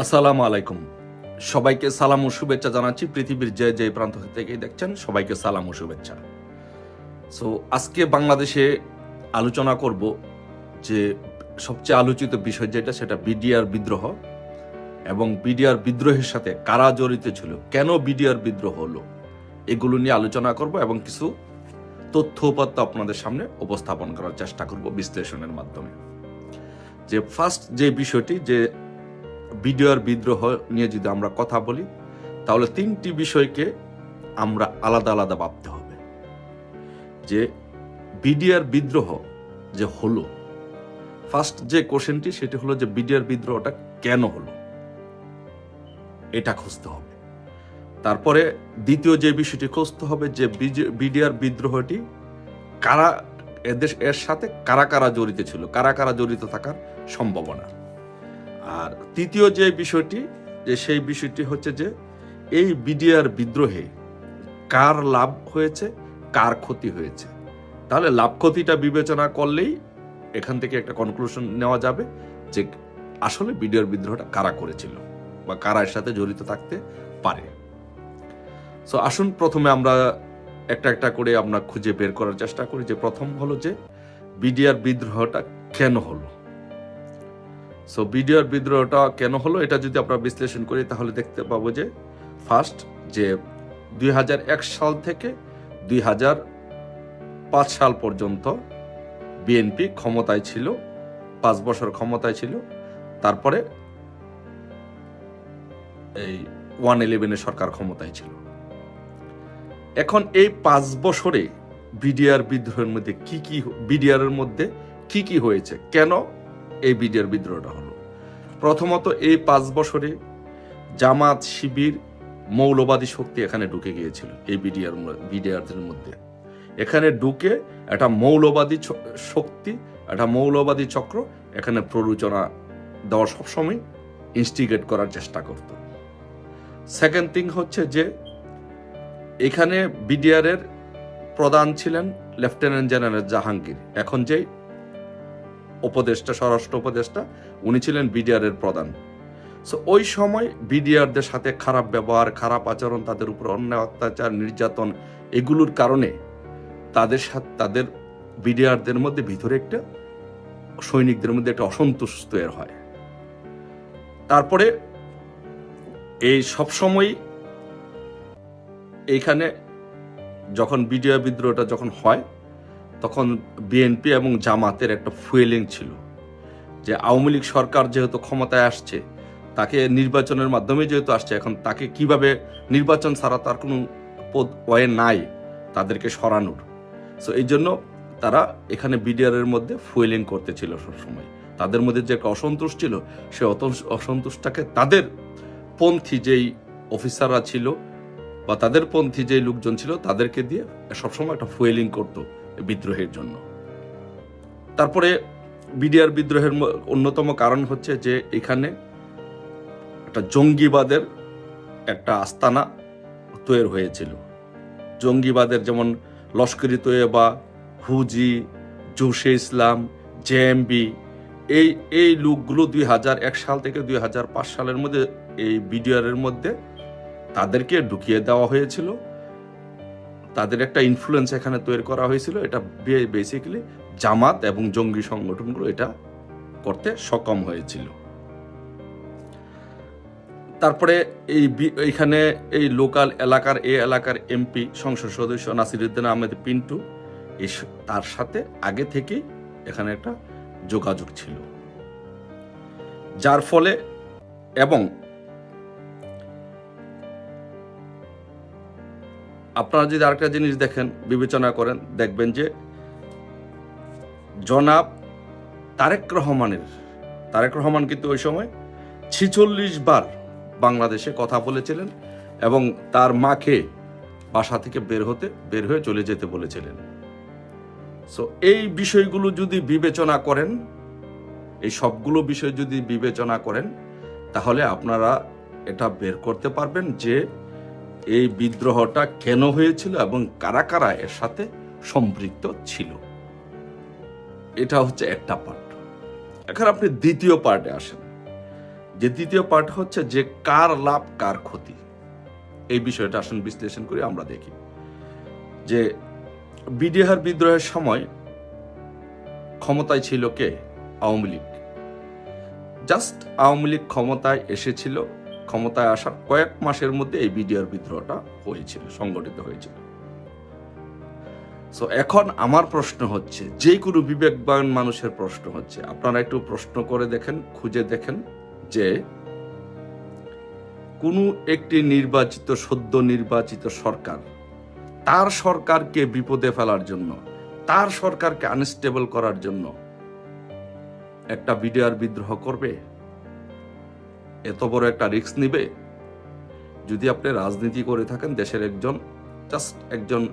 আসসালামু আলাইকুম। সবাইকে সালাম ও শুভেচ্ছা জানাচ্ছি পৃথিবীর যে যে প্রান্ত থেকে দেখছেন, সবাইকে সালাম ও শুভেচ্ছা। সো আজকে বাংলাদেশে আলোচনা করব যে সবচেয়ে আলোচিত বিষয় যেটা, সেটা বিডিআর বিদ্রোহ এবং বিডিআর বিদ্রোহের সাথে কারা জড়িত ছিল, কেন বিডিআর বিদ্রোহ হলো, এগুলো নিয়ে আলোচনা করব এবং কিছু তথ্য উপাত্ত আপনাদের সামনে উপস্থাপন করার চেষ্টা করব বিশ্লেষণের মাধ্যমে। যে ফার্স্ট যে বিষয়টি, যে বিডিআর বিদ্রোহ নিয়ে যদি আমরা কথা বলি, তাহলে তিনটি বিষয়কে আমরা আলাদা আলাদা ভাবতে হবে। যে বিডিআর বিদ্রোহ যে হলো ফার্স্ট যে কোশ্চেনটি সেটি হলো যে বিডিআর বিদ্রোহটা কেন হলো? এটা খুঁজতে হবে। তারপরে দ্বিতীয় যে বিষয়টি খুঁজতে হবে যে বিডিআর বিদ্রোহটি কারা, এদের, এর সাথে কারা কারা জড়িত ছিল, কারা কারা জড়িত থাকার সম্ভাবনা। আর তৃতীয় যে বিষয়টি, যে সেই বিষয়টি হচ্ছে যে, এই বিডিআর বিদ্রোহে কার লাভ হয়েছে, কার ক্ষতি হয়েছে? তাহলে লাভ ক্ষতিটা বিবেচনা করলেই এখান থেকে একটা কনক্লুশন নেওয়া যাবে যে আসলে বিডিআর বিদ্রোহটা কারা করেছিল বা কারা এর সাথে জড়িত থাকতে পারে। সো আসুন প্রথমে আমরা একটা একটা করে আমরা খুঁজে বের করার চেষ্টা করি যে প্রথম হলো যে বিডিআর বিদ্রোহটা কেন হলো? সো বিডিআর বিদ্রোহটা কেন হলো এটা যদি আমরা বিশ্লেষণ করি, তাহলে দেখতে পাবো যে ফার্স্ট যে দুই হাজার এক সাল থেকে দুই হাজার পাঁচ সাল পর্যন্ত বিএনপি ক্ষমতায় ছিল, পাঁচ বছর ক্ষমতায় ছিল। তারপরে এই ওয়ান ইলেভেনের সরকার ক্ষমতায় ছিল। এখন এই পাঁচ বছরে বিডিআর বিদ্রোহের মধ্যে কি কি বিডিআর এর মধ্যে কি কি হয়েছে? কেন? এই বিডিআর বিদ্রোহটা হলো। প্রথমত এই পাঁচ বছরে জামাত শিবির মৌলবাদী শক্তি এখানে ঢুকে গিয়েছিল, এই বিডিআর বিডিআরদের মধ্যে। এখানে ঢুকে একটা মৌলবাদী শক্তি, একটা মৌলবাদী চক্র এখানে প্ররোচনা দেওয়া সবসময় ইনস্টিগেট করার চেষ্টা করত। সেকেন্ড থিং হচ্ছে যে, এখানে বিডিআর এর প্রধান ছিলেন লেফটেন্যান্ট জেনারেল জাহাঙ্গীর। এখন যেই উপদেষ্টা, স্বরাষ্ট্র উপদেষ্টা, উনি ছিলেন বিডিআর এর প্রধান। সো ওই সময় বিডিআরদের সাথে খারাপ ব্যবহার, খারাপ আচরণ, তাদের উপর অন্যায়, অত্যাচার, নির্যাতন এগুলোর কারণে তাদের সাথে, তাদের বিডিআরদের মধ্যে ভিতরে একটা সৈনিকদের মধ্যে একটা অসন্তোষ তৈরি হয়। তারপরে এই সবসময় এইখানে যখন বিডিআর বিদ্রোহটা যখন হয় তখন বিএনপি এবং জামাতের একটা ফুয়েলিং ছিল যে আওয়ামী লীগ সরকার যেহেতু ক্ষমতায় আসছে, তাকে নির্বাচনের মাধ্যমে যেহেতু আসছে, এখন তাকে কীভাবে নির্বাচন ছাড়া তার কোনো পদ ওয়ে নাই, তাদেরকে সরানোর। সো এই জন্য তারা এখানে বিডিআর এর মধ্যে ফুয়েলিং করতেছিল সবসময়। তাদের মধ্যে যে একটা অসন্তোষ ছিল, সে অসন্তোষটাকে তাদের পন্থী যেই অফিসাররা ছিল বা তাদের পন্থী যেই লোকজন ছিল, তাদেরকে দিয়ে সবসময় একটা ফুয়েলিং করতো। বিদ্রোহের জন্য। তারপরে বিডিআর বিদ্রোহের অন্যতম কারণ হচ্ছে যে এখানে একটা জঙ্গিবাদের একটা আস্তানা তৈরি হয়েছিল। জঙ্গিবাদের যেমন লস্করি তৈয়বা, হুজি, জোশে ইসলাম জেএমবি এই এই লোকগুলো দুই হাজার এক সাল থেকে দুই হাজার পাঁচ সালের মধ্যে এই বিডিআর মধ্যে তাদেরকে ঢুকিয়ে দেওয়া হয়েছিল। তাদের একটা ইনফ্লুয়েন্স এখানে তৈরি করা হয়েছিল। এটা বেসিক্যালি জামাত এবং জঙ্গি সংগঠনগুলো এটা করতে সক্ষম হয়েছিল। তারপরে এই এইখানে এই লোকাল এলাকার এই এলাকার এমপি সংসদ সদস্য নাসিরুদ্দিন আহমেদ পিন্টু তার সাথে আগে থেকেই এখানে একটা যোগাযোগ ছিল। যার ফলে এবং আপনারা যদি আরেকটা জিনিস দেখেন, বিবেচনা করেন, দেখবেন যে জনাব তারেক রহমানের, তারেক রহমান কিন্তু ওই সময় ছিচল্লিশ বার বাংলাদেশে কথা বলেছিলেন এবং তার মাকে বাসা থেকে বের হতে, বের হয়ে চলে যেতে বলেছিলেন। সো এই বিষয়গুলো যদি বিবেচনা করেন, এই সবগুলো বিষয় যদি বিবেচনা করেন, তাহলে আপনারা এটা বের করতে পারবেন যে এই বিদ্রোহটা কেন হয়েছিল এবং কারা কারা এর সাথে সম্পৃক্ত ছিল? এটা হচ্ছে একটা পার্ট। এখন আপনি দ্বিতীয় পার্টে আসেন। যে দ্বিতীয় পার্ট হচ্ছে যে কার লাভ, কার ক্ষতি। এই বিষয়টা আসুন বিশ্লেষণ করে আমরা দেখি। যে বিডিহার বিদ্রোহের সময় ক্ষমতায় ছিল কে? আওয়ামী লীগ। জাস্ট আওয়ামী লীগ ক্ষমতায় এসেছিল ক্ষমতায় আসার কয়েক মাসের মধ্যে এই বিডিআর বিদ্রোহটা হয়েছিল, সংগঠিত হয়েছিল। সো এখন আমার প্রশ্ন হচ্ছে, যে কোনো বিবেকবান মানুষের প্রশ্ন হচ্ছে, আপনারা একটু প্রশ্ন করে দেখেন, খুঁজে দেখেন যে কোনো একটি নির্বাচিত, সদ্য নির্বাচিত সরকার, তার সরকারকে বিপদে ফেলার জন্য, তার সরকারকে আনস্টেবল করার জন্য একটা বিডিআর বিদ্রোহ করবে? এত বড় একটা রিস্ক নিবে? যদি আপনি রাজনীতি করে থাকেন, দেশের একজন জাস্ট একজন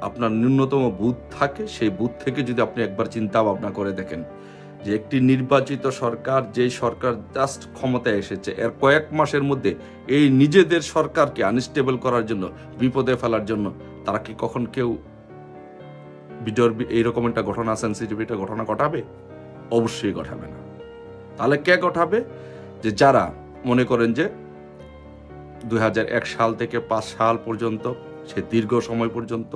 আপনার ন্যূনতম বুথ থাকে, সেই বুথ থেকে যদি আপনি একবার চিন্তা ভাবনা করে দেখেন যে একটি নির্বাচিত সরকার, যেই সরকার জাস্ট ক্ষমতায় এসেছে, এর কয়েক মাসের মধ্যে এই নিজেদের সরকারকে আনস্টেবল করার জন্য, বিপদে ফেলার জন্য, তারা কি কখন কেউ বিডর এইরকম একটা ঘটনা সেন্সিটিভ একটা ঘটনা ঘটাবে? অবশ্যই ঘটাবে না। তাহলে কে ঘটাবে? যে যারা মনে করেন যে দু হাজার এক সাল থেকে পাঁচ সাল পর্যন্ত, সে দীর্ঘ সময় পর্যন্ত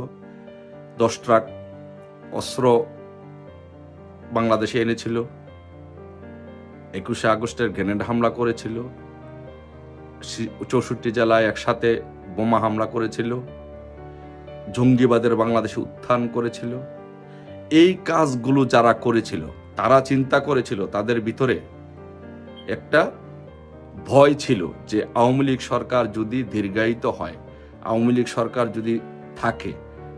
দশ ট্রাক অস্ত্র বাংলাদেশে এনেছিল, একুশে আগস্টের গ্রেনেড হামলা করেছিল চৌষট্টি জেলায় একসাথে বোমা হামলা করেছিল, জঙ্গিবাদের বাংলাদেশে উত্থান করেছিল। এই কাজগুলো যারা করেছিল, তারা চিন্তা করেছিল তাদের ভিতরে একটা ভয় ছিল যে আওয়ামী লীগ সরকার যদি দীর্ঘায়িত হয়, আওয়ামী লীগ সরকার যদি থাকে,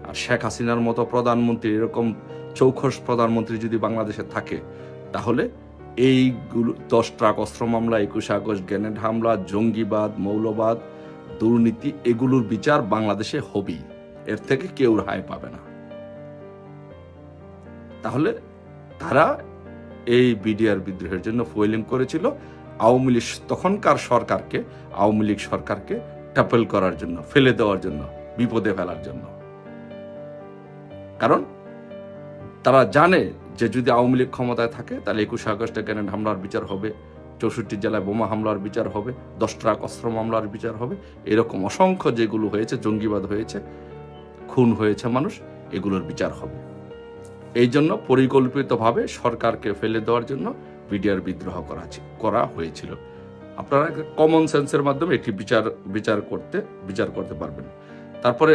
আর শেখ হাসিনার মতো প্রধানমন্ত্রী, এরকম চৌখস প্রধানমন্ত্রী যদি বাংলাদেশে থাকে, তাহলে এইগুলো দশ ট্রাক, অস্ত্র মামলা, একুশে আগস্ট, গ্রেনেড হামলা, জঙ্গিবাদ, মৌলবাদ, দুর্নীতি, এগুলোর বিচার বাংলাদেশে হবেই। এর থেকে কেউ রেহাই পাবে না। তাহলে তারা এই বিডিআর বিদ্রোহের জন্য ফুয়েলিং করেছিল। আওয়ামী লীগ তখনকার সরকারকে, আওয়ামী লীগ সরকারকে টাপেল করার জন্য, ফেলে দেওয়ার জন্য, বিপদে ফেলার জন্য। কারণ তারা জানে যে যদি আওয়ামী লীগ ক্ষমতায় থাকে, তাহলে একুশে আগস্টে গ্রেনেড হামলার বিচার হবে? চৌষট্টি জেলায় বোমা হামলার বিচার হবে, দশ ট্রাক অস্ত্র মামলার বিচার হবে। এরকম অসংখ্য যেগুলো হয়েছে, জঙ্গিবাদ হয়েছে, খুন হয়েছে মানুষ, এগুলোর বিচার হবে। এই জন্য পরিকল্পিতভাবে সরকারকে ফেলে দেওয়ার জন্য বিডিআর বিদ্রোহ করা করা হয়েছিল। আপনারা কমন সেন্সের মাধ্যমে এটি বিচার বিচার করতে বিচার করতে পারবেন। তারপরে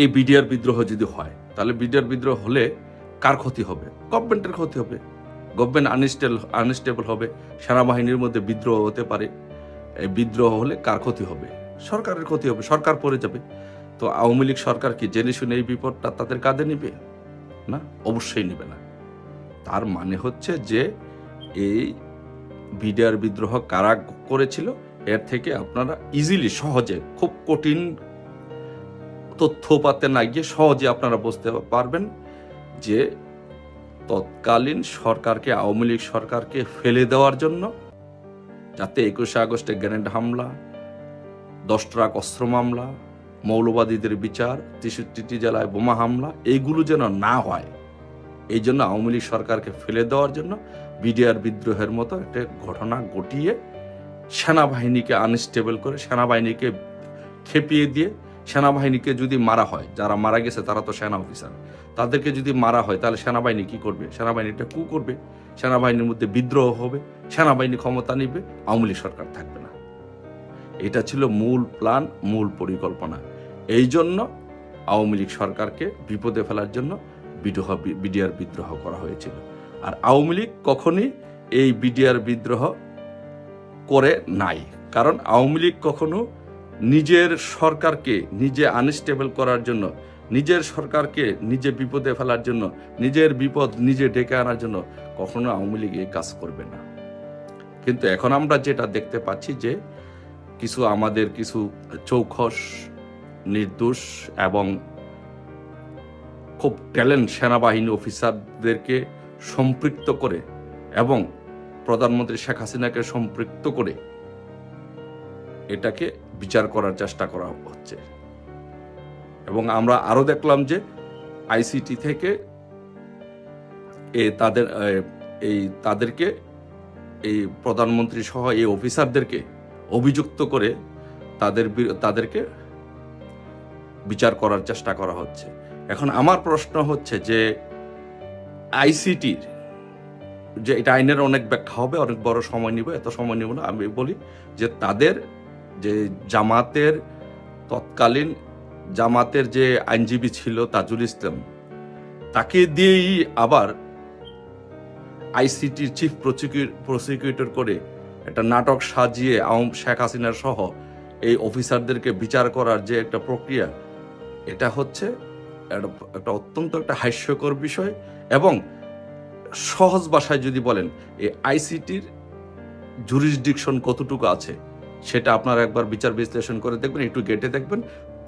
এই বিডিআর বিদ্রোহ যদি হয়, তাহলে বিডিআর বিদ্রোহ হলে কার ক্ষতি হবে? গভর্নমেন্টের ক্ষতি হবে। গভর্নমেন্ট আনস্টেবল আনস্টেবল হবে। সেনাবাহিনীর মধ্যে বিদ্রোহ হতে পারে। এই বিদ্রোহ হলে কার ক্ষতি হবে? সরকারের ক্ষতি হবে। সরকার পড়ে যাবে। তো আওয়ামী লীগ সরকার কি জেনে শুনে এই বিপদটা তাদের কাঁধে নিবে? না, অবশ্যই নেবে না। তার মানে হচ্ছে যে এই বিডিআর বিদ্রোহ কারা করেছিল, এর থেকে আপনারা ইজিলি সহজে, খুব কঠিন তথ্য পাতে না গিয়ে সহজে আপনারা বুঝতে পারবেন যে তৎকালীন সরকারকে, আওয়ামী লীগ সরকারকে ফেলে দেওয়ার জন্য যাতে একুশে আগস্টে গ্রেনেড হামলা, দশ ট্রাক অস্ত্র মামলা মৌলবাদীদের বিচার, তেষট্টিটি জেলায় বোমা হামলা এইগুলো যেন না হয়। এই জন্য আওয়ামী লীগ সরকারকে ফেলে দেওয়ার জন্য বিডিআর বিদ্রোহের মতো একটা ঘটনা ঘটিয়ে সেনাবাহিনীকে আনস্টেবল করে, সেনাবাহিনীকে খেপিয়ে দিয়ে, সেনাবাহিনীকে যদি মারা হয়, যারা মারা গেছে তারা তো সেনা অফিসার, তাদেরকে যদি মারা হয় তাহলে সেনাবাহিনী কি করবে? সেনাবাহিনীটা কু করবে? সেনাবাহিনীর মধ্যে বিদ্রোহ হবে, সেনাবাহিনী ক্ষমতা নিবে, আওয়ামী সরকার থাকবে না। এটা ছিল মূল প্ল্যান মূল পরিকল্পনা। এই জন্য আওয়ামী লীগ সরকারকে বিপদে ফেলার জন্য বিদ্রোহ, বিডিআর বিদ্রোহ করা হয়েছিল। আর আওয়ামী লীগ কখনই এই বিডিআর বিদ্রোহ করে নাই। কারণ আওয়ামী লীগ কখনো নিজের সরকারকে নিজে আনস্টেবল করার জন্য, নিজের সরকারকে নিজে বিপদে ফেলার জন্য, নিজের বিপদ নিজে ডেকে আনার জন্য কখনো আওয়ামী লীগ এই কাজ করবে না। কিন্তু এখন আমরা যেটা দেখতে পাচ্ছি যে কিছু আমাদের কিছু চৌখস নির্দোষ এবং খুব ট্যালেন্ট সেনাবাহিনী অফিসারদেরকে সম্পৃক্ত করে এবং প্রধানমন্ত্রী শেখ হাসিনাকে সম্পৃক্ত করে এটাকে বিচার করার চেষ্টা করা হচ্ছে। এবং আমরা আরও দেখলাম যে আইসিটি থেকে এ তাদের এই তাদেরকে, এই প্রধানমন্ত্রী সহ এই অফিসারদেরকে অভিযুক্ত করে তাদের তাদেরকে বিচার করার চেষ্টা করা হচ্ছে। এখন আমার প্রশ্ন হচ্ছে যে, আইসিটির যে এটা আইনের অনেক ব্যাখ্যা হবে, অনেক বড় সময় নিব, এত সময় নিব না, আমি বলি যে তাদের যে জামাতের তৎকালীন জামাতের যে আইনজীবী ছিল তাজুল ইসলাম, তাকে দিয়েই আবার আইসিটির চিফ প্রসিকিউটর করে একটা নাটক সাজিয়ে আওম শেখ হাসিনার সহ এই অফিসারদেরকে বিচার করার যে একটা প্রক্রিয়া এটা হচ্ছে একটা অত্যন্ত একটা হাস্যকর বিষয় এবং সহজ ভাষায় যদি বলেন, এই আইসিটির জুরিসডিকশন কতটুকু আছে, সেটা আপনারা একবার বিচার বিশ্লেষণ করে দেখবেন, একটু গেটে দেখবেন।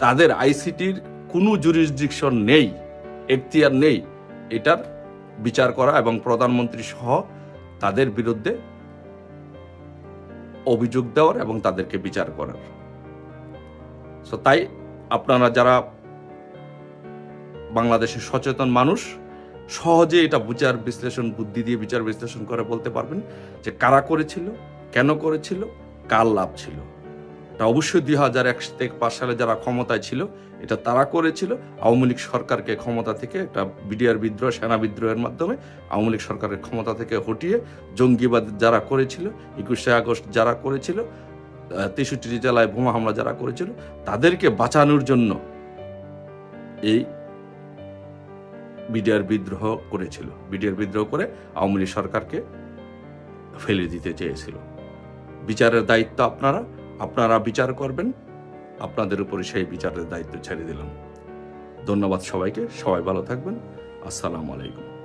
তাদের আইসিটির কোনো জুরিসডিকশন নেই, এখতিয়ার নেই এটার বিচার করা এবং প্রধানমন্ত্রী সহ তাদের বিরুদ্ধে অভিযোগ দেওয়ার এবং তাদেরকে বিচার করার। সো তাই আপনারা যারা বাংলাদেশের সচেতন মানুষ সহজে এটা বিচার বিশ্লেষণ বুদ্ধি দিয়ে বিচার বিশ্লেষণ করে বলতে পারবেন যে কারা করেছিল, কেন করেছিল, কার লাভ ছিল। এটা অবশ্যই দুই হাজার এক থেকে পাঁচ সালে যারা ক্ষমতায় ছিল, এটা তারা করেছিল। আওয়ামী লীগ সরকারকে ক্ষমতা থেকে একটা বিডিআর বিদ্রোহ, সেনা বিদ্রোহের মাধ্যমে আওয়ামী লীগ সরকারের ক্ষমতা থেকে হটিয়ে জঙ্গিবাদ যারা করেছিল, একুশে আগস্ট যারা করেছিল তেষট্টি জেলায় বোমা হামলা যারা করেছিল, তাদেরকে বাঁচানোর জন্য এই বিডিআর বিদ্রোহ করেছিল। বিডিআর বিদ্রোহ করে আওয়ামী লীগ সরকারকে ফেলে দিতে চেয়েছিল। বিচারের দায়িত্ব আপনারা আপনারা বিচার করবেন। আপনাদের উপরে সেই বিচারের দায়িত্ব ছেড়ে দিলাম। ধন্যবাদ সবাইকে, সবাই ভালো থাকবেন। আসসালামু আলাইকুম।